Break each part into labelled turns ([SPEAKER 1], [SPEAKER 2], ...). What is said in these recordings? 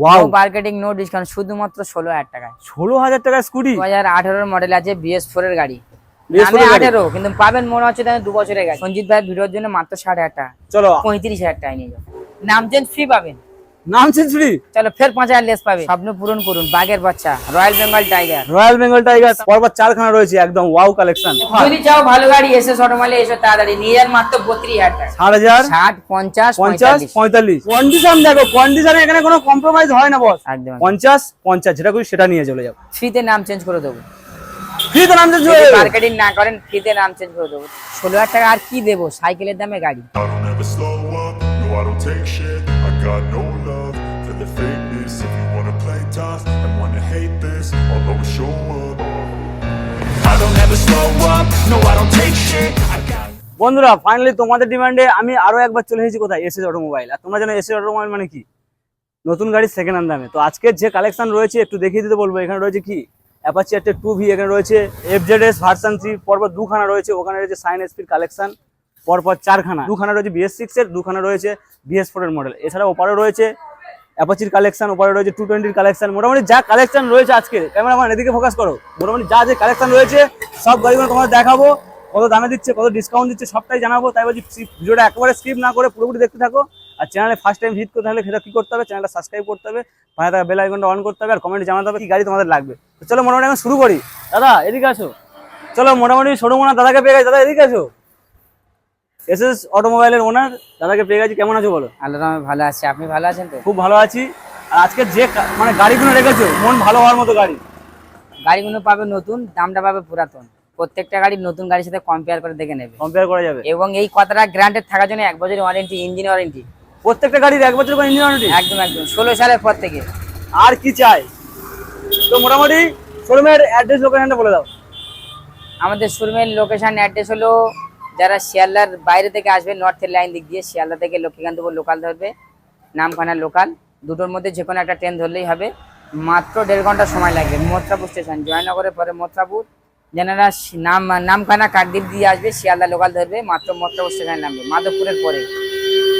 [SPEAKER 1] Wow
[SPEAKER 2] marketing no discount শুধুমাত্র ষোলো হাজার টাকায়।
[SPEAKER 1] ষোলো হাজার স্কুটি?
[SPEAKER 2] দু হাজার আঠারোর মডেল আছে বিএস ফোর এর গাড়ি।
[SPEAKER 1] BS4 এর গাড়ি?
[SPEAKER 2] আঠেরো কিন্তু পাবেন মনে হচ্ছে দু বছরের গাড়ি। সঞ্জিত ভাই ভিডিওর জন্য মাত্র ষাট হাজার টাকা।
[SPEAKER 1] চলো।
[SPEAKER 2] পঁয়ত্রিশ হাজার টাকা নিয়ে নাম চেঞ্জ ফ্রি পাবেন।
[SPEAKER 1] নাম সেঞ্চুরি
[SPEAKER 2] চলো ফের পাঁচ হাজার লেস পাবে। স্বপ্ন পূরণ করুন বাঘের বাচ্চা royal Bengal tiger
[SPEAKER 1] royal Bengal tiger পরপর চারখানা রয়েছে একদম ওয়াও কালেকশন
[SPEAKER 2] যদি চাও ভালো গাড়ি এসে অটোমালে এসে তাড়াতাড়ি। নিয়ে যান মাত্র বত্রিশ হাজার টাকা।
[SPEAKER 1] ষাট হাজার
[SPEAKER 2] ষাট পঞ্চাশ
[SPEAKER 1] পঞ্চাশ
[SPEAKER 2] পঁয়তাল্লিশ।
[SPEAKER 1] কন্ডিশন দেখো কন্ডিশনে এখানে কোনো কম্প্রোমাইজ হয় না বস
[SPEAKER 2] একদম
[SPEAKER 1] পঞ্চাশ পঞ্চাশ যেটা করি সেটা নিয়ে চলে যাব
[SPEAKER 2] ফ্রিতে নাম চেঞ্জ করে দেবো।
[SPEAKER 1] ফ্রি তো নাম হয়ে
[SPEAKER 2] মার্কেটিং না করেন ফ্রিতে নাম চেঞ্জ করে দেবো। ষোলো হাজার টাকা আর কি দেবো? সাইকেলের দামে গাড়ি।
[SPEAKER 3] Don't take shit. I got no tough and wanna hate this I'll always show up I don't ever slow up, no I don't take shit.
[SPEAKER 1] বন্ধুরা ফাইনালি তোমাদের ডিমান্ডে আমি আরও একবার চলে এসেছি কোথায়? এসএস অটোমোবাইল আর তোমরা জানো এসএস অটোমোবাইল মানে কি? নতুন গাড়ি সেকেন্ড হ্যান্ড দামে তো আজকের যে কালেকশন রয়েছে একটু দেখিয়ে দিতে বলব এখানে রয়েছে কি? অ্যাপাচি একটা টু ভি এখানে রয়েছে এফজেডএস ভার্সন থ্রি পরপর দুখানা রয়েছে ওখানে রয়েছে সাইন এসপির কালেকশন পরপর চারখানা। দুখানা রয়েছে বিএস সিক্স এর দুখানা রয়েছে বিএস ফোর এর মডেল এছাড়া ওপারে রয়েছে অ্যাপাচির কালেকশন ওপারে রয়েছে টু টোয়েন্টির কালেকশন মোটামুটি যা কালেকশন রয়েছে আজকে ক্যামেরাম্যান এদিকে ফোকাস করো। মোটামুটি যা যে কালেকশন রয়েছে, সব গাড়িগুলো তোমাদের দেখাবো, কত দামে দিচ্ছে, কত ডিসকাউন্ট দিচ্ছে, সবটাই জানাব। তাই বলছি ভিডিওটা একেবারে স্কিপ না করে পুরোপুরি দেখতে থাকো। আর চ্যানেলে ফার্স্ট টাইম ভিজিট করতে হলে সেটা কি করতে হবে? চ্যানেলটা সাবস্ক্রাইব করতে হবে, পাশে থাকা বেল আইকনটা অন করতে হবে, আর কমেন্টে জানাতে হবে কি গাড়ি তোমাদের লাগবে। তো চলো মোটামুটি এখন শুরু করি। দাদা, এদিকে আসো। চলো মোটামুটি শোরুম ওনার দাদাকে পেয়ে গেছি। দাদা, এদিকে আসো। এস এস অটোমোবাইলের ওনার। দাদাকে পেয়ে গেছি। কেমন আছো বলো?
[SPEAKER 2] আল্লাহ রহমে ভালো আছি। আপনি ভালো আছেন তো?
[SPEAKER 1] খুব ভালো আছি। আর আজকে যে মানে গাড়িগুলো রেখেছো মন ভালো হওয়ার মতো গাড়ি।
[SPEAKER 2] গাড়িগুলো পাবে নতুন দামটা পাবে পুরাতন। প্রত্যেকটা গাড়ি নতুন গাড়ির সাথে কম্পেয়ার করে দেখে নেবে।
[SPEAKER 1] কম্পেয়ার করা যাবে।
[SPEAKER 2] এবং এই কথাটা গ্রান্টেড থাকার জন্য এক বছরের ওয়ারেন্টি ইঞ্জিন ওয়ারেন্টি
[SPEAKER 1] প্রত্যেকটা গাড়ির এক বছর করে ইঞ্জিন ওয়ারেন্টি
[SPEAKER 2] একদম একদম। ষোলো সালের পর থেকে।
[SPEAKER 1] আর কি চাই? তো মোটামুটি শোরুমের অ্যাড্রেস লোকেশনটা বলে দাও।
[SPEAKER 2] আমাদের শোরুমের লোকেশন অ্যাড্রেস হলো যারা শিয়ালদার বাইরে থেকে আসবে নর্থের লাইন দিক দিয়ে শিয়ালদা থেকে লক্ষ্মীকান্তপুর লোকাল ধরবে, নামখানা লোকাল দুটোর মধ্যে যে কোনো একটা ট্রেন ধরলেই হবে। মাত্র দেড় ঘণ্টা সময় লাগবে। মথুরাপুর স্টেশন জয়নগরের পরে মথুরাপুর যেনারা নাম, নামখানা কাকদ্বীপ দিয়ে আসবে, শিয়ালদা লোকাল ধরবে, মাত্র মথুরাপুর স্টেশনে নামবে, মাধবপুরের পরে।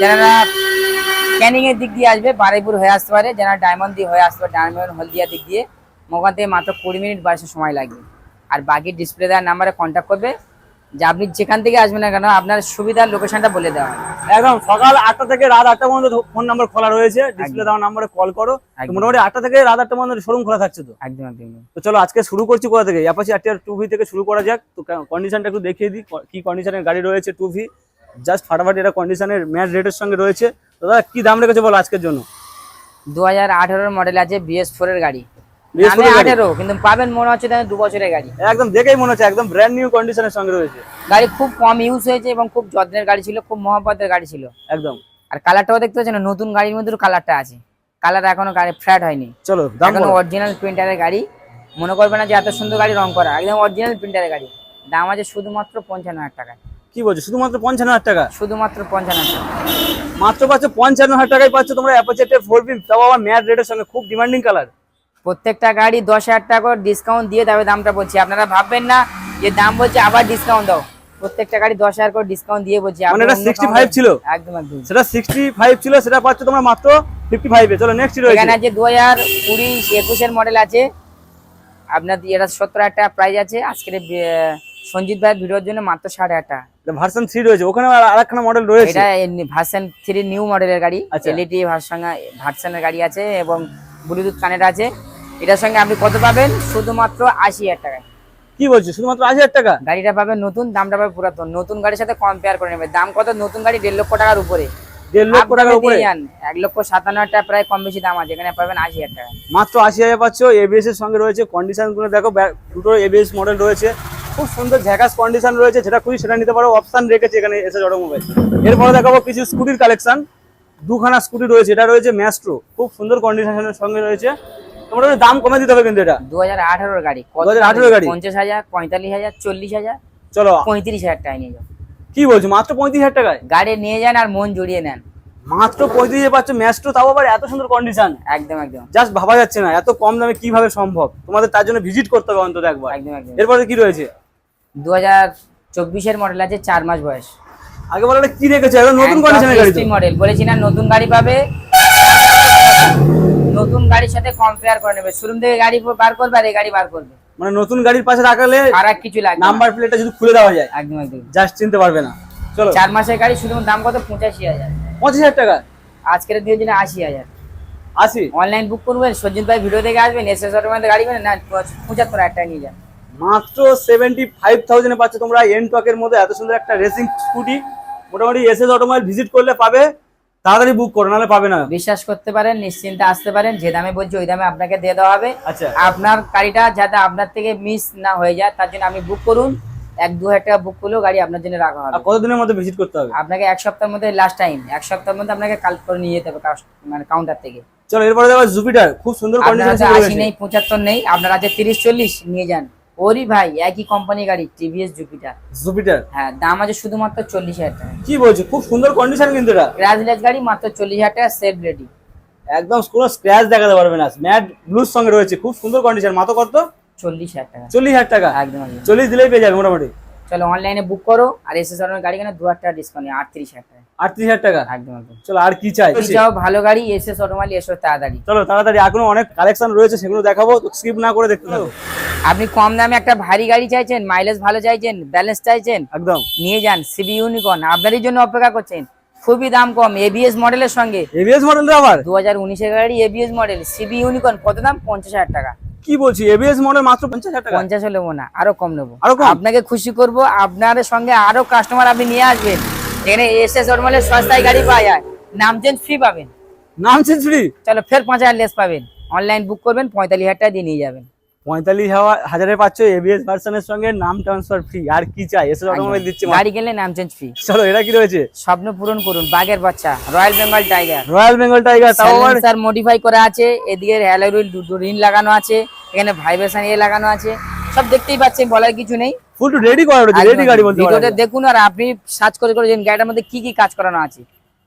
[SPEAKER 2] যেনারা ক্যানিংয়ের দিক দিয়ে আসবে, বারুইপুর হয়ে আসতে পারে। যারা ডায়মন্ড দিয়ে হয়ে আসতে পারে ডায়মন্ড হলদিয়া দিক দিয়ে। ওখান থেকে মাত্র কুড়ি মিনিট বাইশে সময় লাগবে। আর বাকি ডিসপ্লে দেওয়ার নাম্বারে কন্ট্যাক্ট করবে। যে আপনি যেখান থেকে আসবেন না কেন আপনার সুবিধার লোকেশনটা বলে দেওয়া
[SPEAKER 1] একদম সকাল আটটা থেকে রাত আটটা পর্যন্ত ফোন নাম্বার খোলা রয়েছে ডিসপ্লে দেওয়া নাম্বারে কল করো। মোটামুটি আটটা থেকে রাত আটটা পর্যন্ত শোরুম খোলা থাকছে তো?
[SPEAKER 2] একদম একদম
[SPEAKER 1] তো চলো আজকে শুরু করছি কোথা থেকে? অ্যাপাচি আরটিআর টু ভি থেকে শুরু করা যাক। তো কন্ডিশনটা একটু দেখিয়ে দিই কি কন্ডিশনের গাড়ি রয়েছে টু ভি জাস্ট ফাটাফাটি এটা কন্ডিশনের ম্যাট রেটের সঙ্গে রয়েছে। তো দাদা কি দাম রেখেছে বলো আজকের জন্য?
[SPEAKER 2] দু হাজার মডেল আছে বিএস ফোর এর গাড়ি।
[SPEAKER 1] BS4
[SPEAKER 2] নামে আঠেরো কিন্তু পাবেন মনে হচ্ছে দু বছরের গাড়ি।
[SPEAKER 1] একদম দেখেই মনে হচ্ছে একদম ব্র্যান্ড নিউ কন্ডিশনের সঙ্গে রয়েছে।
[SPEAKER 2] গাড়ি খুব কম ইউজ হয়েছে এবং খুব যত্নের গাড়ি ছিল খুব গাড়ি ছিল।
[SPEAKER 1] একদম।
[SPEAKER 2] আর কালারটাও দেখতে পাচ্ছেন নতুন গাড়ির মধ্যে কালারটা আছে। কালার এখনও গাড়ি ফ্ল্যাট হয়নি।
[SPEAKER 1] চলো দাম
[SPEAKER 2] এখনও
[SPEAKER 1] বলো।
[SPEAKER 2] অরিজিনাল প্রিন্টারের গাড়ি। মনে করবে না যে এত সুন্দর গাড়ি রং করা একদম অরিজিনাল প্রিন্টারের গাড়ি। দাম আছে শুধুমাত্র পঞ্চান্ন হাজার টাকা
[SPEAKER 1] কি বলছো শুধুমাত্র পঞ্চান্ন হাজার টাকা?
[SPEAKER 2] শুধুমাত্র পঞ্চান্ন হাজার
[SPEAKER 1] মাত্র পাচ্ছ পঞ্চান্ন হাজার টাকায় পাচ্ছ তোমরা ফোর বি তাও আবার ম্যাট রেটের সঙ্গে খুব ডিমান্ডিং কালার
[SPEAKER 2] প্রত্যেকটা গাড়ি দশ হাজার টাকা করে ডিসকাউন্ট দিয়ে তবে দামটা বলছি। আপনারা ভাববেন না যে দাম বলছে আবার ডিসকাউন্ট দাও। প্রত্যেকটা গাড়ি দশ হাজার করে ডিসকাউন্ট দিয়ে বলছি।
[SPEAKER 1] মানে এটা
[SPEAKER 2] অন্য
[SPEAKER 1] 65 ছিল?
[SPEAKER 2] একদম একদম।
[SPEAKER 1] সেটা সিক্সটি ফাইভ ছিল সেটা পাচ্ছ তোমরা মাত্র ফিফটি ফাইভে চলো নেক্সট রয়েছে।
[SPEAKER 2] এখানে আছে দু হাজার কুড়ি একুশের মডেল আছে। আপনার এটা সত্তর হাজার টাকা প্রাইস আছে। আজকের সঞ্জিত ভাইয়ের ভিডিওর জন্য মাত্র ষাট হাজার টাকা।
[SPEAKER 1] ভার্সন থ্রি রয়েছে। ওখানে আর একখানা মডেল রয়েছে।
[SPEAKER 2] এটা ভার্সন থ্রি নিউ মডেলের গাড়ি। এলইডি ভার্সন ভার্সনের গাড়ি আছে এবং ব্লুটুথ কানেক্ট আছে। এটার সঙ্গে আপনি কত পাবেন? শুধুমাত্র আশি হাজার টাকায়।
[SPEAKER 1] কি বলছো? শুধুমাত্র আশি হাজার টাকা?
[SPEAKER 2] গাড়িটা পাবেন নতুন দামটা পাবে পুরাতন। নতুন গাড়ির সাথে কম্পেয়ার করে নেবে দাম কত? নতুন গাড়ি দেড় লক্ষ টাকার উপরে।
[SPEAKER 1] দেড় লক্ষ টাকার উপরে?
[SPEAKER 2] এক লক্ষ সাতান্ন হাজার টাকা প্রায় কম বেশি দাম আছে। এখানে পাবেন আশি হাজার টাকা।
[SPEAKER 1] মাত্র আশি হাজার পাচ্ছ। এবিএস এর সঙ্গে রয়েছে কন্ডিশনগুলো দেখো। দুটো এবিএস মডেল রয়েছে। খুব সুন্দর ঝ্যাকাস কন্ডিশন রয়েছে। যেটা খুশি সেটা নিতে পারো। অপশন রেখেছে এখানে এসে অটোমোবাইল এরপরে দেখাবো কিছু স্কুটির কালেকশন দুখানা স্কুটি রয়েছে। এটা রয়েছে ম্যাস্ট্রো খুব সুন্দর কন্ডিশনের সঙ্গে রয়েছে। তোমার দাম কমে দিতে হবে কিন্তু এটা।
[SPEAKER 2] দু হাজার আঠারোর গাড়ি। কত
[SPEAKER 1] 2018 গাড়ি?
[SPEAKER 2] পঞ্চাশ হাজার পঁয়তাল্লিশ হাজার চল্লিশ হাজার
[SPEAKER 1] চলো।
[SPEAKER 2] পঁয়ত্রিশ হাজার টাকা নিয়ে যাও।
[SPEAKER 1] কি বলছো? মাত্র পঁয়ত্রিশ হাজার টাকায়?
[SPEAKER 2] গাড়ি নিয়ে যান আর মন জড়িয়ে নেন।
[SPEAKER 1] মাত্র পঁয়ত্রিশে পাচ্ছ ম্যাস্ট্রো তাও আবার এত সুন্দর কন্ডিশন
[SPEAKER 2] একদম একদম।
[SPEAKER 1] জাস্ট ভাবা যাচ্ছে না এত কম দামে কীভাবে সম্ভব? তোমাদের তার জন্য ভিজিট করতে হবে অন্তত একবার।
[SPEAKER 2] একদম একদম।
[SPEAKER 1] এরপরে কি রয়েছে?
[SPEAKER 2] দু হাজার চব্বিশের মডেল আছে চার মাস বয়স।
[SPEAKER 1] আগে বলো কি রেখেছে? নতুন কন্ডিশনের গাড়ি
[SPEAKER 2] মডেল বলেছি না নতুন গাড়ি পাবে। নতুন গাড়ির সাথে কম্পেয়ার করে নেবে। শোরুম থেকে গাড়ি বার করবে আর এই গাড়ি বার করবে।
[SPEAKER 1] মানে নতুন গাড়ির পাশে রাখালে
[SPEAKER 2] খারাপ কিছু লাগবে
[SPEAKER 1] নাম্বার প্লেটটা যদি খুলে দেওয়া যায়
[SPEAKER 2] একদম একদম।
[SPEAKER 1] জাস্ট চিনতে পারবে না। চলো।
[SPEAKER 2] চার মাসের গাড়ি শুধু দাম কত? পঁচাশি হাজার।
[SPEAKER 1] পঁচিশ হাজার টাকা।
[SPEAKER 2] আজকের দিয়ে জন্য আশি হাজার।
[SPEAKER 1] আশি?
[SPEAKER 2] অনলাইন বুক করবেন সজ্জিত ভাই ভিডিও দেখে আসবেন এস এস অটোমেন্ট গাড়ি নেবেন না পঁচাত্তর হাজার টাকা নিয়ে যান।
[SPEAKER 1] মাত্র সেভেন্টি ফাইভ থাউজেন্ডে পাচ্ছ তোমরা এন টকের মধ্যে এত সুন্দর একটা রেসিং স্কুটি মোটামুটি এস এস অটোমোবাইল ভিজিট করলে পাবে। তাড়াতাড়ি বুক করো নাহলে পাবে না।
[SPEAKER 2] বিশ্বাস করতে পারেন নিশ্চিন্তে আসতে পারেন যে দামে বলছি ওই দামে আপনাকে দিয়ে দেওয়া হবে।
[SPEAKER 1] আচ্ছা।
[SPEAKER 2] আপনার গাড়িটা যাতে আপনার থেকে মিস না হয়ে যায় তার জন্য আপনি বুক করুন। এক দু হাজার টাকা বুক করলেও গাড়ি আপনার জন্য রাখা হবে।
[SPEAKER 1] কতদিনের মধ্যে ভিজিট করতে হবে?
[SPEAKER 2] আপনাকে এক সপ্তাহের মধ্যে লাস্ট টাইম এক সপ্তাহের মধ্যে আপনাকে কাল করে নিয়ে যেতে হবে মানে কাউন্টার থেকে।
[SPEAKER 1] চলো এরপরে দেখো জুপিটার খুব সুন্দর কন্ডিশন
[SPEAKER 2] আশি নেই পঁচাত্তর নেই আপনার আছে তিরিশ চল্লিশ নিয়ে যান। ওরই ভাই একই কোম্পানি গাড়ি টিভিএস জুপিটার
[SPEAKER 1] জুপিটার
[SPEAKER 2] হ্যাঁ দাম আছে শুধুমাত্র চল্লিশ হাজার টাকা।
[SPEAKER 1] কি বলছো? খুব সুন্দর কন্ডিশন কিন্তু এটা।
[SPEAKER 2] গ্রাজলেস গাড়ি মাত্র চল্লিশ হাজার টাকা সেট রেডি
[SPEAKER 1] একদম কোনো স্ক্র্যাচ দেখাতে পারবে না। ম্যাট ব্লুর সঙ্গে রয়েছে খুব সুন্দর কন্ডিশন মাত্র কত?
[SPEAKER 2] চল্লিশ হাজার টাকা।
[SPEAKER 1] চল্লিশ হাজার টাকা।
[SPEAKER 2] একদম
[SPEAKER 1] চল্লিশ দিলেই পেয়ে যাবে মোটামুটি।
[SPEAKER 2] চলো অনলাইনে বুক করো আর এসএস গাড়ি কেন দু হাজার টাকা ডিসকাউন্ট আটত্রিশ হাজার টাকা।
[SPEAKER 1] আটত্রিশ হাজার টাকা?
[SPEAKER 2] একদম একদম।
[SPEAKER 1] চলো আর কি চাই?
[SPEAKER 2] যদি চাও? ভালো গাড়ি এসএস অটোমাইল এসো তাড়াতাড়ি।
[SPEAKER 1] চলো তাড়াতাড়ি এখনও অনেক কালেকশন রয়েছে সেগুলো দেখাবো তো স্কিপ না করে দেখতে থাকো।
[SPEAKER 2] আপনি কম দামে একটা ভারী গাড়ি চাইছেন মাইলেজ ভালো চাইছেন ব্যালেন্স চাইছেন
[SPEAKER 1] একদম।
[SPEAKER 2] নিয়ে যান সিবি ইউনিকর্ন আপনারই জন্য অপেক্ষা করছেন। খুবই দাম কম এবিএস মডেলের সঙ্গে।
[SPEAKER 1] এবিএস মডেল আবার?
[SPEAKER 2] দু হাজার উনিশের গাড়ি এবিএস মডেল সিবি ইউনিকর্ন কত দাম? পঞ্চাশ হাজার টাকা।
[SPEAKER 1] কি বলছি এবিএস মডেল মাত্র পঞ্চাশ হাজার টাকা?
[SPEAKER 2] পঞ্চাশ নেব না আরও কম নেব।
[SPEAKER 1] আরও কম?
[SPEAKER 2] আপনাকে খুশি করব আপনার সঙ্গে আরও কাস্টমার আপনি নিয়ে আসবেন। এখানে এস এস অটোমাইলের সস্তায় গাড়ি পাওয়া যায়। নাম চেঞ্জ ফ্রি পাবেন।
[SPEAKER 1] নাম চেঞ্জ ফ্রি
[SPEAKER 2] চলো ফের পাঁচ হাজার লেস পাবেন। অনলাইন বুক করবেন পঁয়তাল্লিশ হাজার টাকা দিয়ে নিয়ে যাবেন।
[SPEAKER 1] পঁয়তাল্লিশ হাজারে পাচ্ছ এবিএস ভার্সনের সঙ্গে নাম ট্রান্সফার ফ্রি আর কি চাই? এসে অটোমোবাইল দিচ্ছে।
[SPEAKER 2] গাড়ি কিনলে নাম চেঞ্জ ফ্রি
[SPEAKER 1] চলো এটা কি রয়েছে?
[SPEAKER 2] স্বপ্ন পূরণ করুন বাঘের বাচ্চা royal Bengal tiger
[SPEAKER 1] royal Bengal tiger তাও
[SPEAKER 2] স্যার মডিফাই করা আছে এদিকে হ্যালোরুল রিন লাগানো আছে এখানে ভাইব্রেশন ইয়ে লাগানো আছে। সব দেখতেই পাচ্ছেন বলার কিছু নেই।
[SPEAKER 1] ফুল রেডি করা রয়েছে রেডি গাড়ি বলতে
[SPEAKER 2] দেখুন আর আপনি সার্চ করে করে গাড়িটার মধ্যে কি কি কাজ করানো আছে।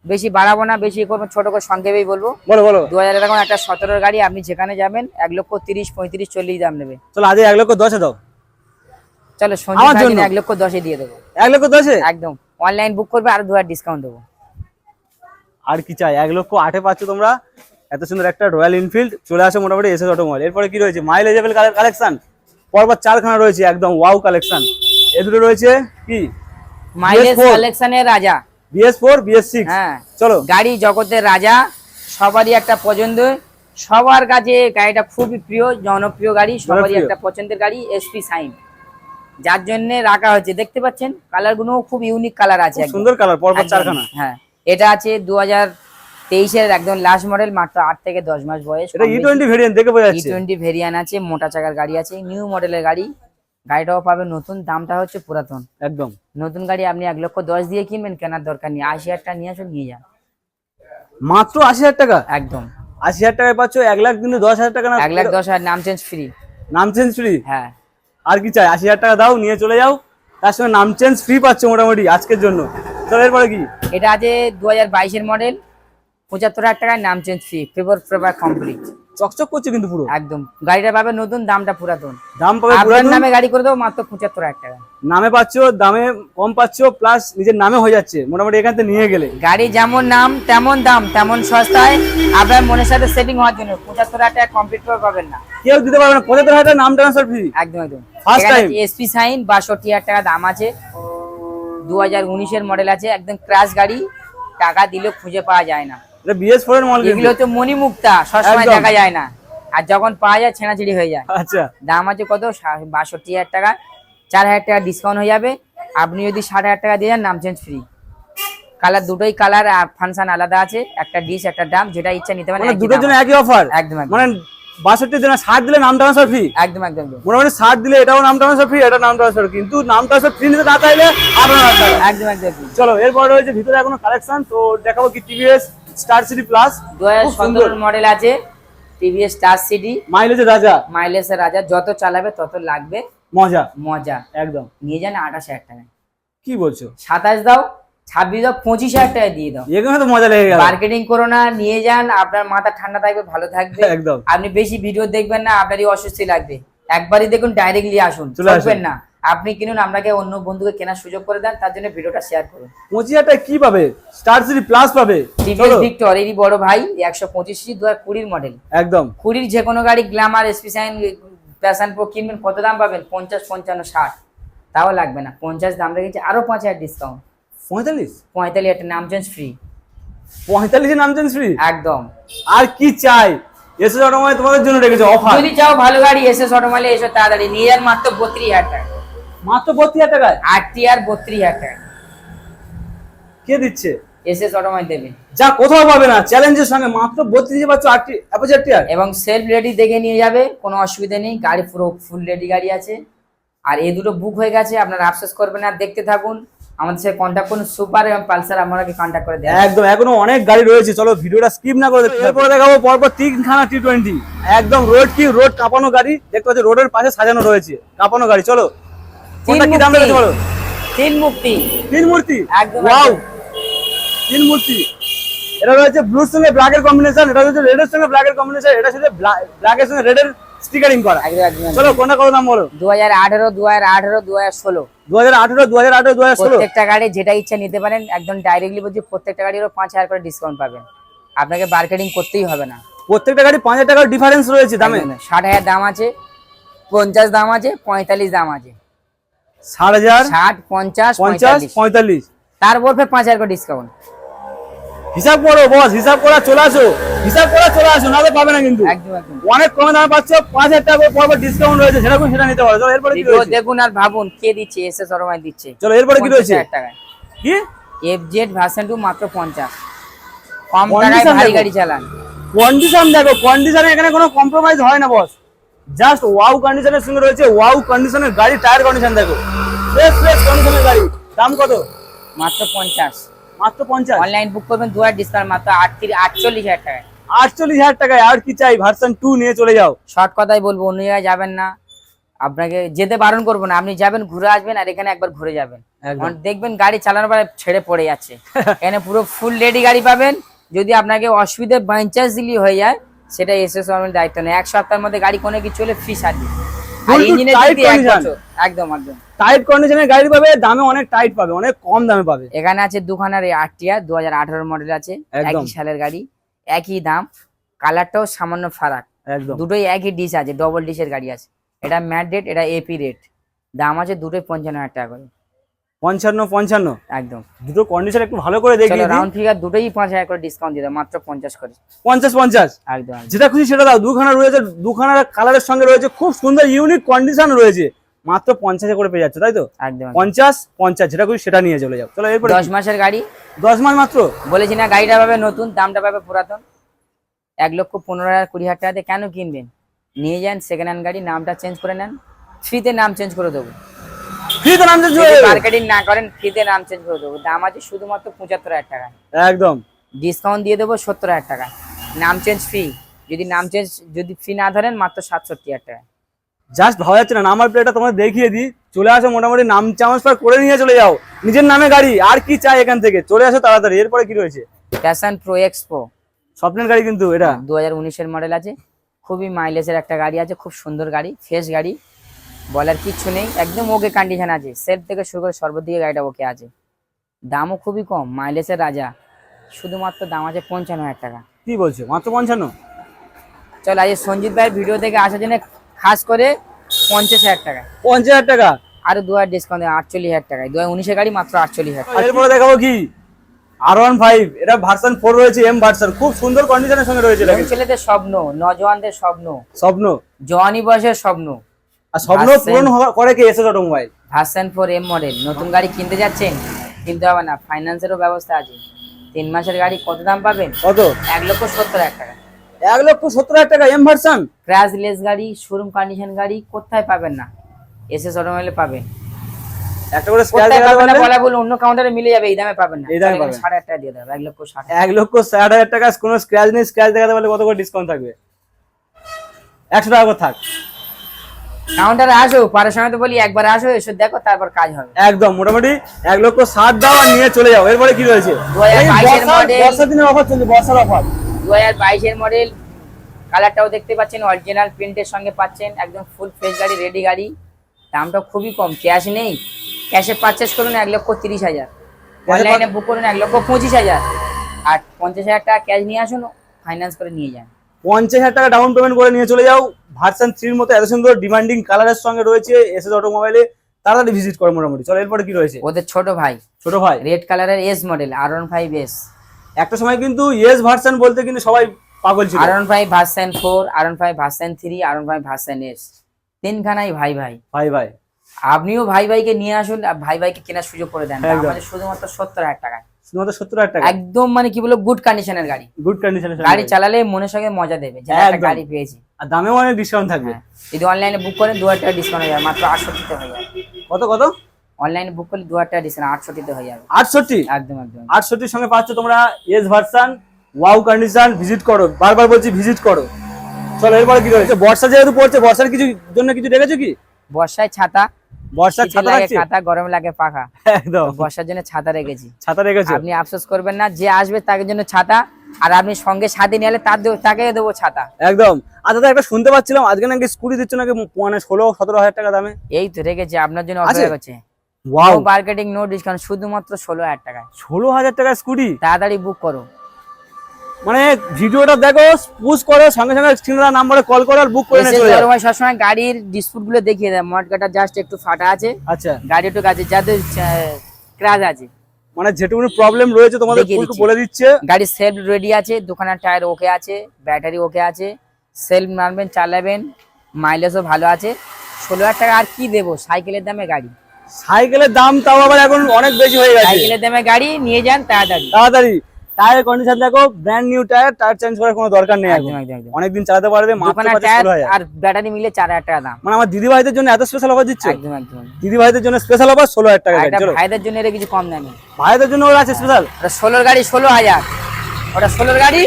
[SPEAKER 2] বেশি বাড়াবো না বেশি করব ছোট করে সংক্ষেপেই বলব।
[SPEAKER 1] বলো বলো।
[SPEAKER 2] দু হাজার টাকা একটা সতেরোর গাড়ি আপনি যেখানে যাবেন এক লক্ষ তিরিশ পঁয়ত্রিশ চল্লিশ দাম নেবে।
[SPEAKER 1] চলো আজ এক লক্ষ দশে দাও।
[SPEAKER 2] চলো
[SPEAKER 1] জন্য?
[SPEAKER 2] এক লক্ষ দশে দিয়ে দেবো।
[SPEAKER 1] এক লক্ষ দশে?
[SPEAKER 2] একদম। অনলাইন বুক করবে আর দু হাজার ডিসকাউন্ট দেবো।
[SPEAKER 1] আর কি চাই? এক লক্ষ আটে পাচ্ছ তোমরা? এত সুন্দর একটা রয়্যাল এনফিল্ড চলে আসো মোটামুটি এসে অটোমোবাইল এরপরে কি রয়েছে? মাইলেজেবল কালেকশন পরপর চারখানা রয়েছে একদম ওয়াও কালেকশন এ দুটো রয়েছে কি?
[SPEAKER 2] মাইলেজ
[SPEAKER 1] BS4
[SPEAKER 2] কালেকশনের রাজা।
[SPEAKER 1] বিএস ফোর বিএস সিক্স
[SPEAKER 2] হ্যাঁ।
[SPEAKER 1] চলো।
[SPEAKER 2] গাড়ি জগতের রাজা সবারই একটা পছন্দ। সবার কাছে গাড়িটা খুবই প্রিয় জনপ্রিয় গাড়ি সবারই একটা পছন্দের গাড়ি এসপি সাইন যার জন্য রাখা হয়েছে দেখতে পাচ্ছেন? কালারগুলো খুব ইউনিক কালার আছে
[SPEAKER 1] সুন্দর কালার পরপর চারখানা।
[SPEAKER 2] হ্যাঁ। এটা আছে দু হাজার তেইশের একদম লাস্ট মডেল মাত্র আট থেকে দশ মাস বয়স
[SPEAKER 1] এটা ই টোয়েন্টি ভেরিয়েন্ট দেখে বোঝা যাচ্ছে।
[SPEAKER 2] ভেরিয়ান আছে মোটা চাকার গাড়ি আছে নিউ মডেলের গাড়ি। গাড়িটাও পাবে। নতুন দামটা হচ্ছে পুরাতন।
[SPEAKER 1] একদম।
[SPEAKER 2] নতুন গাড়ি আপনি এক লক্ষ দশ দিয়ে কিনবেন কেনার দরকার নেই। আশি হাজার টাকা নিয়ে আসুন নিয়ে যান।
[SPEAKER 1] মাত্র আশি হাজার টাকা?
[SPEAKER 2] একদম।
[SPEAKER 1] আশি হাজার টাকায় পাচ্ছ এক লাখ কিন্তু দশ হাজার টাকা না।
[SPEAKER 2] এক লাখ দশ হাজার নাম চেঞ্জ ফ্রি।
[SPEAKER 1] নাম চেঞ্জ ফ্রি?
[SPEAKER 2] হ্যাঁ।
[SPEAKER 1] আর কি চাই? আশি হাজার টাকা দাও নিয়ে চলে যাও। তার সঙ্গে নাম চেঞ্জ ফ্রি পাচ্ছ মোটামুটি আজকের জন্য। চলো এরপরে কি?
[SPEAKER 2] এটা আছে দু হাজার বাইশের মডেল। পঁচাত্তর হাজার টাকায় নাম change free paper favour complete.
[SPEAKER 1] চকচক করছে কিন্তু পুরো।
[SPEAKER 2] একদম। গাড়িটা পাবে নতুন দামটা পুরাতন।
[SPEAKER 1] দাম পাবে পুরাতন।
[SPEAKER 2] নামে গাড়ি করে দেবো মাত্র পঁচাত্তর হাজার টাকা।
[SPEAKER 1] নামে পাচ্ছ দামে কম পাচ্ছ প্লাস নিজের নামে হয়ে যাচ্ছে। মোটামুটি এখান থেকে নিয়ে গেলে।
[SPEAKER 2] গাড়ি যেমন নাম তেমন দাম তেমন সস্তায়। আপনার মনের সাথে সেটিং হওয়ার জন্য পঁচাত্তর হাজার টাকা কমপ্লিট করে পাবেন না।
[SPEAKER 1] কেউ দিতে পারবে না। পঁচাত্তর হাজার টাকা নাম ট্রান্সফার ফ্রি
[SPEAKER 2] একদম একদম।
[SPEAKER 1] First time?
[SPEAKER 2] এসপি সাইন বাষট্টি হাজার টাকা দাম আছে। দু হাজার উনিশের মডেল আছে। একদম ক্রাশ গাড়ি। টাকা দিলেও খুঁজে পাওয়া যায় না।
[SPEAKER 1] এটা বিএস ফোর এর মডেল
[SPEAKER 2] এগুলো হচ্ছে মণিমুক্তা সবসময় দেখা যায় না। আর যখন পাওয়া যায় ছেঁড়াছিড়ি হয়ে যায়।
[SPEAKER 1] আচ্ছা।
[SPEAKER 2] দাম আছে কত? বাষট্টি হাজার টাকা। চার হাজার টাকা ডিসকাউন্ট হয়ে যাবে। আপনি যদি ষাট হাজার টাকা দিয়ে যান নাম চেঞ্জ ফ্রি কালার দুটোই কালার আর ফাংশন আলাদা আছে। একটা ডিশ একটা দাম যেটা ইচ্ছা নিতে পারেন
[SPEAKER 1] মানে
[SPEAKER 2] একই
[SPEAKER 1] দুটোর জন্য একই অফার
[SPEAKER 2] একদম
[SPEAKER 1] মানে জন্য ষাট দিলে নাম ট্রান্সফার ফ্রি
[SPEAKER 2] একদম একদম।
[SPEAKER 1] মোটামুটি ষাট দিলে এটাও নাম ট্রান্সফার ফ্রি এটা নাম ট্রান্সফার কিন্তু নাম ট্রান্সফার ফ্রি নিতে না চাইলে আঠারো হাজার টাকা
[SPEAKER 2] একদম একদম। একদম
[SPEAKER 1] চলো এরপর রয়েছে ভিতরে এখনও কালেকশন তো দেখাবো কি TVS Star City Plus
[SPEAKER 2] model আছে টিভিএস স্টার সিটি
[SPEAKER 1] মাইলেজের রাজা।
[SPEAKER 2] মাইলেজের রাজা যত চালাবে তত লাগবে।
[SPEAKER 1] মজা।
[SPEAKER 2] মজা।
[SPEAKER 1] একদম।
[SPEAKER 2] নিয়ে যান আঠাশ হাজার টাকায়
[SPEAKER 1] কি বলছো?
[SPEAKER 2] সাতাশ দাও ছাব্বিশ দাও পঁচিশ হাজার টাকা দিয়ে দাও।
[SPEAKER 1] এখানে তো মজা লেগে গেল।
[SPEAKER 2] মার্কেটিং করো না নিয়ে যান আপনার মাথা ঠান্ডা থাকবে ভালো থাকবে।
[SPEAKER 1] একদম।
[SPEAKER 2] আপনি বেশি ভিডিও দেখবেন না আপনারই অস্বস্তি লাগবে। একবারই দেখুন ডাইরেক্টলি আসুন।
[SPEAKER 1] চলে আসুন।
[SPEAKER 2] ঠকবেন না। আপনি কিনুন আপনাকে অন্য বন্ধুকে কেনার সুযোগ করে দেন তার জন্য ভিডিওটা শেয়ার করুন।
[SPEAKER 1] পঁচিশ হাজার কি পাবে? স্টার সিটি প্লাস পাবে
[SPEAKER 2] টিভিএস ভিক্টর এরই বড় ভাই একশো পঁচিশ দু হাজার কুড়ির মডেল
[SPEAKER 1] একদম।
[SPEAKER 2] কুড়ির যে কোনো গাড়ি Glamour SP Shine Passion Pro কিনবেন কত দাম পাবেন? পঞ্চাশ পঞ্চান্ন ষাট। তাও লাগবে না। পঞ্চাশ দাম রেখেছে আরও পাঁচ হাজার ডিসকাউন্ট
[SPEAKER 1] পঁয়তাল্লিশ?
[SPEAKER 2] পঁয়তাল্লিশ একটা নাম চেঞ্জ ফ্রি
[SPEAKER 1] পঁয়তাল্লিশে নামছেন ফ্রি
[SPEAKER 2] একদম।
[SPEAKER 1] আর কি চাই? এসে অটোমোবাইল তোমাদের জন্য রেখেছে অফার
[SPEAKER 2] যদি চাও ভালো গাড়ি এসে অটোমালে এসে তাড়াতাড়ি নিয়ে যান মাত্র বত্রিশ হাজার টাকা।
[SPEAKER 1] মাত্র বত্রিশ হাজার টাকায়?
[SPEAKER 2] আটটি আর বত্রিশ হাজার টাকা।
[SPEAKER 1] কে দিচ্ছে?
[SPEAKER 2] এসে অটোমাইল দেবে।
[SPEAKER 1] যা কোথাও পাবে না চ্যালেঞ্জের সঙ্গে মাত্র বত্রিশে পাচ্ছ আটটি অ্যাপোজার টিয়ার
[SPEAKER 2] এবং সেলফ রেডি দেখে নিয়ে যাবে কোনো অসুবিধা নেই গাড়ি পুরো ফুল রেডি গাড়ি আছে। আর এই দুটো বুক হয়ে গেছে আপনারা আফসোস করবেন না দেখতে থাকুন। আমাদের সাথে কন্ট্যাক্ট করুন সুপার এবং পালসার আপনাকে কন্ট্যাক্ট করে দেন
[SPEAKER 1] একদম এখনও অনেক গাড়ি রয়েছে চলো ভিডিওটা স্কিপ না করে এরপরে দেখাবো পরপর তিনখানা টি টোয়েন্টি একদম রোড কি রোড কাঁপানো গাড়ি দেখতে পাচ্ছি রোডের পাশে সাজানো রয়েছে কাঁপানো গাড়ি চলো। কোনটা কি দাম রেখেছে বলো?
[SPEAKER 2] তিন মুক্তি
[SPEAKER 1] তিন মূর্তি?
[SPEAKER 2] একদম,
[SPEAKER 1] ওয়াও। তিন মূর্তি। এটা রয়েছে ব্লুর সঙ্গে ব্ল্যাকের কম্বিনেশন এটা রয়েছে রেডের সঙ্গে ব্ল্যাকের কম্বিনেশন এটা সাথে ব্ল্যাকের সঙ্গে রেডের স্টিকারিং করা।
[SPEAKER 2] একদম একদম
[SPEAKER 1] চলো কোনটা কত দাম বলো?
[SPEAKER 2] দু হাজার আঠেরো দু হাজার আঠেরো দু হাজার ষোলো।
[SPEAKER 1] দু হাজার আঠেরো দু হাজার আঠেরো দু হাজার ষোলো?
[SPEAKER 2] প্রত্যেকটা গাড়ি যেটা ইচ্ছা নিতে পারেন একদম ডাইরেক্টলি বলছি প্রত্যেকটা গাড়িরও পাঁচ হাজার করে ডিসকাউন্ট পাবেন। আপনাকে মার্কেটিং করতেই হবে না।
[SPEAKER 1] প্রত্যেকটা গাড়ি পাঁচ হাজার টাকার ডিফারেন্স রয়েছে দামে?
[SPEAKER 2] ষাট হাজার দাম আছে পঞ্চাশ দাম আছে পঁয়তাল্লিশ দাম আছে।
[SPEAKER 1] ষাট হাজার
[SPEAKER 2] ষাট পঞ্চাশ
[SPEAKER 1] পঞ্চাশ
[SPEAKER 2] পঁয়তাল্লিশ।
[SPEAKER 1] পঁয়তাল্লিশ।
[SPEAKER 2] তার উপর ফের পাঁচ হাজার করে ডিসকাউন্ট
[SPEAKER 1] হিসাব করো বস হিসাব করা চলে আসো। হিসাব করা চলে আসো নাহলে পাবে না কিন্তু। অনেক কমে দামে পাচ্ছ পাঁচ হাজার টাকা ডিসকাউন্ট রয়েছে সেরকম সেটা নিতে পারো। চলো এরপরে কি রয়েছে?
[SPEAKER 2] দেখুন আর ভাবুন কে দিচ্ছে এসে সরমাই দিচ্ছে?
[SPEAKER 1] চলো এরপরে কি রয়েছে?
[SPEAKER 2] 50,000 টাকায়।
[SPEAKER 1] কি?
[SPEAKER 2] এফ জেড ভার্সন টু মাত্র পঞ্চাশ। কম টাকায় ভারী গাড়ি চালান।
[SPEAKER 1] কন্ডিশন দেখো কন্ডিশনে এখানে কোনো কম্প্রোমাইজ হয় না বস জাস্ট ওয়াও কন্ডিশনের সঙ্গে রয়েছে ওয়াও কন্ডিশনের গাড়ি টায়ার কন্ডিশন দেখো। ফ্রেশ ফ্রেশ কন্ডিশনের গাড়ি। দাম কত?
[SPEAKER 2] মাত্র পঞ্চাশ।
[SPEAKER 1] মাত্র পঞ্চাশ?
[SPEAKER 2] অনলাইন বুক করবেন দু হাজার ডিসকাউন্ট মাত্র আটচল্লিশ হাজার টাকায়।
[SPEAKER 1] আটচল্লিশ হাজার টাকায় আর কি চাই? ভার্সন টু নিয়ে চলে যাও।
[SPEAKER 2] শর্ট কথাই বলব অন্য জায়গায় যাবেন না। আপনাকে যেতে বারণ করব না। আপনি যাবেন ঘুরে আসবেন আর এখানে একবার ঘুরে যাবেন। দেখবেন গাড়ি চালানোর পরে ছেড়ে পড়ে যাচ্ছে। এখানে পুরো ফুল রেডি গাড়ি পাবেন। যদি আপনাকে অসুবিধে বাইচান্স দিলি হয়ে যায় সেটা এসএস দায়িত্ব নেই। এক সপ্তাহের মধ্যে গাড়ি কোনো কিছু হলে ফ্রি সার্ভিস আর ইঞ্জিনের যদি এক বছর একদম একদম।
[SPEAKER 1] টাইট কন্ডিশনের গাড়ি পাবে দামে অনেক টাইট পাবে অনেক কম দামে পাবে।
[SPEAKER 2] এখানে আছে দুখানার আরটিআর দু হাজার আঠারো মডেল আছে। একই সালের গাড়ি একই দাম। কালারটাও সামান্য ফারাক। দুটোই একই ডিশ আছে ডবল ডিশের গাড়ি আছে। এটা ম্যাট রেট এটা এপি রেট দাম আছে দুটোই পঞ্চান্ন হাজার টাকা করে।
[SPEAKER 1] পঞ্চান্ন পঞ্চান্ন।
[SPEAKER 2] একদম।
[SPEAKER 1] দুটো কন্ডিশন একটু ভালো করে দেখি
[SPEAKER 2] রাউন্ড ফিগার দুটোই পাঁচ হাজার করে ডিসকাউন্ট দিয়ে মাত্র পঞ্চাশ করে।
[SPEAKER 1] পঞ্চাশ পঞ্চাশ।
[SPEAKER 2] একদম।
[SPEAKER 1] যেটা খুশি সেটা দাও দুখানা রয়েছে দুখানা কালারের সঙ্গে রয়েছে খুব সুন্দর ইউনিক কন্ডিশন রয়েছে। মাত্র পঞ্চাশে করে পেয়ে যাচ্ছে তাই তো?
[SPEAKER 2] একদম একদম।
[SPEAKER 1] পঞ্চাশ পঞ্চাশ যেটা খুশি সেটা নিয়ে চলে যাও। চলো এরপরে
[SPEAKER 2] দশ মাসের গাড়ি?
[SPEAKER 1] দশ মাস মাত্র?
[SPEAKER 2] বলেছি না গাড়িটা পাবে নতুন দামটা পাবে পুরাতন। এক লক্ষ পনেরো হাজার কুড়ি হাজার টাকাতে কেন কিনবেন? নিয়ে যান সেকেন্ড হ্যান্ড গাড়ি নামটা চেঞ্জ করে নেন। ফ্রিতে নাম চেঞ্জ করে দেবো।
[SPEAKER 1] ফ্রিতে নাম চেঞ্জ
[SPEAKER 2] যদি মার্কেটিং না করেন ফ্রিতে নাম চেঞ্জ করে দেবো। দাম আছে শুধুমাত্র পঁচাত্তর হাজার টাকা
[SPEAKER 1] একদম।
[SPEAKER 2] ডিসকাউন্ট দিয়ে দেবো সত্তর হাজার টাকা নাম চেঞ্জ ফ্রি যদি নাম চেঞ্জ যদি ফ্রি না ধরেন মাত্র সাতষট্টি হাজার টাকা
[SPEAKER 1] জাস্ট ভাবা যাচ্ছে না নাম্বার প্লেটটা তোমাদের দেখিয়ে দিই। চলে আসো মোটামুটি নাম ট্রান্সফার করে নিয়ে চলে যাও। নিজের নামে গাড়ি আর কি চাই এখান থেকে? চলে আসো তাড়াতাড়ি এরপরে কি রয়েছে?
[SPEAKER 2] প্যাশন প্রো এক্সপো
[SPEAKER 1] স্বপ্নের গাড়ি কিন্তু এটা।
[SPEAKER 2] দু হাজার উনিশের মডেল আছে। খুবই মাইলেজের একটা গাড়ি আছে খুব সুন্দর গাড়ি ফ্রেশ গাড়ি। বলার কিচ্ছু নেই একদম ওকে কন্ডিশন আছে। সেফ থেকে শুরু করে সর্বদিকে গাড়িটা ওকে আছে। দামও খুবই কম মাইলেজের রাজা। শুধুমাত্র দাম আছে পঞ্চান্ন হাজার টাকা।
[SPEAKER 1] কি বলছো? মাত্র পঞ্চান্ন?
[SPEAKER 2] চল আজ সঞ্জিত ভাইয়ের ভিডিও থেকে আসার জন্য খাস করে পঞ্চাশ হাজার টাকা।
[SPEAKER 1] পঞ্চাশ হাজার টাকা?
[SPEAKER 2] আরও দু হাজার ডিসকাউন্ট আটচল্লিশ হাজার টাকায় দু হাজার উনিশের গাড়ি মাত্র আটচল্লিশ হাজার
[SPEAKER 1] এরপরে দেখাবো কি? আর ওয়ান ফাইভ এটা ভার্সন ফোর রয়েছে এম ভার্সন খুব সুন্দর কন্ডিশনের সঙ্গে রয়েছে
[SPEAKER 2] ছেলেদের স্বপ্ন নজওয়ানদের স্বপ্ন
[SPEAKER 1] স্বপ্ন?
[SPEAKER 2] জওয়ানি বয়সের স্বপ্ন।
[SPEAKER 1] আর স্বপ্ন পূরণ করে কি? SS automobile
[SPEAKER 2] version four M model নতুন গাড়ি কিনতে যাচ্ছেন? কিনতে হবে না। ফাইন্যান্সেরও ব্যবস্থা আছে। তিন মাসের গাড়ি কত দাম পাবেন?
[SPEAKER 1] কত?
[SPEAKER 2] এক লক্ষ সত্তর হাজার টাকা।
[SPEAKER 1] এক লক্ষ সত্তর হাজার টাকা এম ভার্সন
[SPEAKER 2] ক্র্যাশলেস গাড়ি শোরুম কন্ডিশন গাড়ি কোথায় পাবেন না? এসএস অটোমোবাইলে পাবেন।
[SPEAKER 1] একটা করে
[SPEAKER 2] বলা বলে অন্য কাউন্টারে মিলে যাবে এই দামে পাবেন না।
[SPEAKER 1] এই দামে পাবেন।
[SPEAKER 2] ষাট হাজার টাকা দিয়ে দেবে এক লক্ষ ষাট
[SPEAKER 1] এক লক্ষ ষাট হাজার টাকা কোনো স্ক্র্যাচ নেই স্ক্র্যাচ দেখাতে পারলে কত করে ডিসকাউন্ট থাকবে? একশো টাকা করে থাক।
[SPEAKER 2] কাউন্টারে আসো পারার সময় তো বলি একবার আসো এসে দেখো তারপর কাজ হবে।
[SPEAKER 1] একদম মোটামুটি এক লক্ষ ষাট দাও আর নিয়ে চলে যাও। এরপরে কি রয়েছে?
[SPEAKER 2] 2022
[SPEAKER 1] এই
[SPEAKER 2] এর
[SPEAKER 1] বর্ষার-
[SPEAKER 2] model।
[SPEAKER 1] বর্ষার দিনের অফার চলছে বর্ষার অফার
[SPEAKER 2] দু হাজার বাইশের মডেল কালারটাও দেখতে পাচ্ছেন অরিজিনাল প্রিন্টের সঙ্গে পাচ্ছেন একদম ফুল ফ্রেশ গাড়ি রেডি গাড়ি। দামটা খুবই কম ক্যাশ নেই। ক্যাশে পারচেস করুন এক লক্ষ তিরিশ হাজার। অনলাইনে বুক করুন এক লক্ষ পঁচিশ হাজার। আর পঞ্চাশ হাজার টাকা ক্যাশ নিয়ে আসুন ফাইন্যান্স করে নিয়ে যান।
[SPEAKER 1] পঞ্চাশ হাজার টাকা ডাউন পেমেন্ট করে নিয়ে চলে যাও। ভার্সন থ্রির মতো এত সুন্দর ডিমান্ডিং কালারের সঙ্গে রয়েছে এসএস অটোমোবাইলে তাড়াতাড়ি ভিজিট করো মোটামুটি। চলো এরপরে কি রয়েছে?
[SPEAKER 2] ওদের ছোট ভাই।
[SPEAKER 1] ছোট ভাই।
[SPEAKER 2] রেড কালারের S model R one five S
[SPEAKER 1] একটা সময় কিন্তু এস ভার্সান বলতে কিন্তু সবাই পাগল ছিল।
[SPEAKER 2] R one five version four R one five version three R one five version S তিনখানাই ভাই ভাই।
[SPEAKER 1] ভাই ভাই।
[SPEAKER 2] আপনিও ভাই ভাইকে নিয়ে আসুন ভাই ভাইকে কেনার সুযোগ করে দেন। আমাদের শুধুমাত্র সত্তর হাজার টাকা
[SPEAKER 1] শুধুমাত্র সত্তর হাজার টাকা।
[SPEAKER 2] একদম মানে কি গুড। কন্ডিশনের গাড়ি
[SPEAKER 1] গুড
[SPEAKER 2] গাড়ি। চালালে মনের সঙ্গে মজা দেবে। যে একটা গাড়ি পেয়েছি।
[SPEAKER 1] আর দামেও অনেক ডিসকাউন্ট থাকবে।
[SPEAKER 2] হ্যাঁ। যদি অনলাইনে বুক করেন দু হাজার টাকা ডিসকাউন্ট হয়ে যাবে। মাত্র আটষট্টিতে হয়ে যাবে।
[SPEAKER 1] কত কত?
[SPEAKER 2] অনলাইনে বুক করলে দু হাজার টাকা ডিসকাউন্ট আটষট্টিতে হয়ে যাবে।
[SPEAKER 1] আটষট্টি?
[SPEAKER 2] একদম একদম।
[SPEAKER 1] আটষট্টির সঙ্গে পাচ্ছ তোমরা S version wow condition visit করো। বারবার বলছি ভিজিট করো। চলো এরপরে কি রয়েছে? বর্ষা যেহেতু পড়ছে বর্ষার কিছু জন্য কিছু রেখেছো কি?
[SPEAKER 2] বর্ষায় ছাতা
[SPEAKER 1] বর্ষার
[SPEAKER 2] শীতে
[SPEAKER 1] ছাতা
[SPEAKER 2] লাগে ছাতা গরম লাগে পাখা।
[SPEAKER 1] একদম।
[SPEAKER 2] বর্ষার জন্য ছাতা রেখেছি।
[SPEAKER 1] ছাতা রেখেছো?
[SPEAKER 2] আপনি আফসোস করবেন না যে আসবে তাকে জন্য ছাতা আর আপনি সঙ্গে সাথে নিয়ে এলে তার তাকে দেবো ছাতা।
[SPEAKER 1] একদম। আর দাদা একটা শুনতে পাচ্ছিলাম আজকে নাকি স্কুটি দিচ্ছ নাকি মানে ষোলো সতেরো হাজার টাকা দামে?
[SPEAKER 2] এই তো রেখেছি আপনার জন্য? অপেক্ষা করছে।
[SPEAKER 1] ওয়াও
[SPEAKER 2] মার্কেটিং নো ডিসকাউন্ট শুধুমাত্র ষোলো হাজার টাকায়।
[SPEAKER 1] ষোলো হাজার টাকা স্কুটি?
[SPEAKER 2] তাড়াতাড়ি বুক করো।
[SPEAKER 1] মানে ভিডিওটা দেখো পুশ করে সঙ্গে সঙ্গে স্ক্রিনের নাম্বারে কল করে আর বুক করে চলে যাও।
[SPEAKER 2] ভাই সবসময় গাড়ির ডিসপুটগুলো দেখিয়ে দেয়। মটকাটা জাস্ট একটু ফাটা আছে।
[SPEAKER 1] আচ্ছা।
[SPEAKER 2] গাড়ি একটু কাছে যাদের ক্রাশ আছে।
[SPEAKER 1] মানে যেটুকু প্রবলেম রয়েছে তোমাদের
[SPEAKER 2] দিচ্ছি।
[SPEAKER 1] বলে দিচ্ছে।
[SPEAKER 2] গাড়ির সেলফ রেডি আছে দোকানের টায়ার ওকে আছে ব্যাটারি ওকে আছে সেলফ মারবেন চালাবেন মাইলেজও ভালো আছে। ষোলো হাজার টাকা আর কি দেবো? সাইকেলের দামে গাড়ি।
[SPEAKER 1] সাইকেলের দাম তাও আবার এখন অনেক বেশি হয়ে গেছে।
[SPEAKER 2] সাইকেলের দামে গাড়ি নিয়ে যান তাড়াতাড়ি।
[SPEAKER 1] তাড়াতাড়ি। টায়ার কন্ডিশন দেখো brand new tyre tyre change করার কোনো দরকার নেই
[SPEAKER 2] একদম একদম
[SPEAKER 1] অনেকদিন চালাতে পারবে
[SPEAKER 2] আর ব্যাটারি মিলে চার হাজার টাকা দাম।
[SPEAKER 1] মানে আমার দিদি ভাইদের জন্য এত স্পেশাল অফার দিচ্ছে?
[SPEAKER 2] একদম একদম।
[SPEAKER 1] দিদি ভাইদের জন্য স্পেশাল অফার ষোলো হাজার টাকা গাড়ি চলো।
[SPEAKER 2] ভাইদের জন্য এটা কিছু কম দামে।
[SPEAKER 1] ভাইদের জন্য ওরা আছে স্পেশাল
[SPEAKER 2] ওটা ষোলোর গাড়ি ষোলো হাজার। ওটা ষোলোর গাড়ি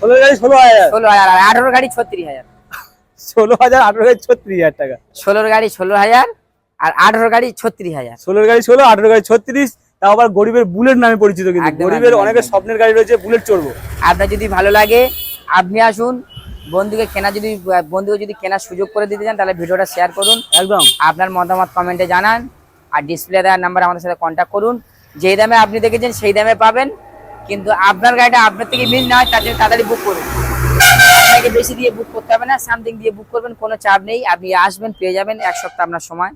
[SPEAKER 1] ষোলো গাড়ি ষোলো হাজার।
[SPEAKER 2] ষোলো হাজার আর আঠারোর গাড়ি ছত্রিশ হাজার।
[SPEAKER 1] ষোলো হাজার আঠারো হাজার ছত্রিশ হাজার টাকা।
[SPEAKER 2] ষোলোর গাড়ি ষোলো হাজার আর আঠারোর গাড়ি ছত্রিশ হাজার।
[SPEAKER 1] ষোলোর গাড়ি ষোলো আঠারো গাড়ি ছত্রিশ তাও আবার গরিবের বুলেট নামে পরিচিত কিন্তু। গরিবের অনেকের স্বপ্নের গাড়ি রয়েছে বুলেট চড়বো।
[SPEAKER 2] আপনার যদি ভালো লাগে আপনি আসুন। বন্ধুকে কেনা যদি বন্ধুকে যদি কেনার সুযোগ করে দিতে চান তাহলে ভিডিওটা শেয়ার করুন।
[SPEAKER 1] একদম।
[SPEAKER 2] আপনার মতামত কমেন্টে জানান। আর ডিসপ্লে দেওয়ার নাম্বার আমাদের সাথে কন্ট্যাক্ট করুন। যেই দামে আপনি দেখেছেন সেই দামে পাবেন। কিন্তু আপনার গাড়িটা আপনার থেকে মিল না হয় তার জন্য তাড়াতাড়ি বুক করুন। আপনাকে বেশি দিয়ে বুক করতে হবে না সামথিং দিয়ে বুক করবেন কোনো চাপ নেই। আপনি আসবেন পেয়ে যাবেন এক সপ্তাহ আপনার সময়।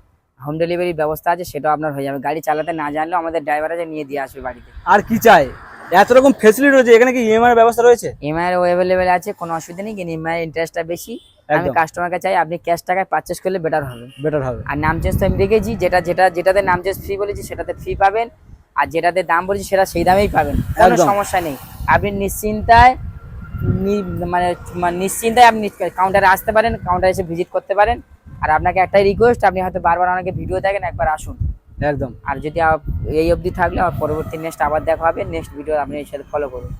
[SPEAKER 2] হোম ডেলিভারির ব্যবস্থা আছে সেটাও আপনার হয়ে যাবে। গাড়ি চালাতে না জানলেও আমাদের ড্রাইভার আছে নিয়ে দিয়ে আসবে বাড়িতে।
[SPEAKER 1] আর কি চাই? এত রকম ফেসিলিটি রয়েছে এখানে কি ইএমআই ব্যবস্থা রয়েছে?
[SPEAKER 2] ইএমআই অ্যাভেলেবেল আছে কোনো অসুবিধা নেই কিন্তু ইএমআই ইন্টারেস্টটা বেশি। আমি কাস্টমারকে চাই আপনি ক্যাশ টাকায় পারচেস করলে বেটার হবে।
[SPEAKER 1] বেটার হবে।
[SPEAKER 2] আর নাম চেঞ্জ তো আমি রেখেছি যেটা যেটা যেটাতে নাম চেঞ্জ ফ্রি বলেছি সেটাতে ফ্রি পাবেন। আর যেটাতে দাম বলেছি সেটা সেই দামেই পাবেন। কোনো সমস্যা নেই। আপনি নিশ্চিন্তায় নি- মানে মানে নিশ্চিন্তায় আপনি কাউন্টারে আসতে পারেন কাউন্টারে এসে ভিজিট করতে পারেন। আর আপনাকে একটাই রিকোয়েস্ট আপনি হয়তো বারবার অনেকে ভিডিও দেখেন একবার আসুন।
[SPEAKER 1] একদম।
[SPEAKER 2] আর যদি এই অবধি থাকলে পরবর্তী নেক্সট আবার দেখা হবে নেক্সট ভিডিও আপনি এই সাথে ফলো করুন।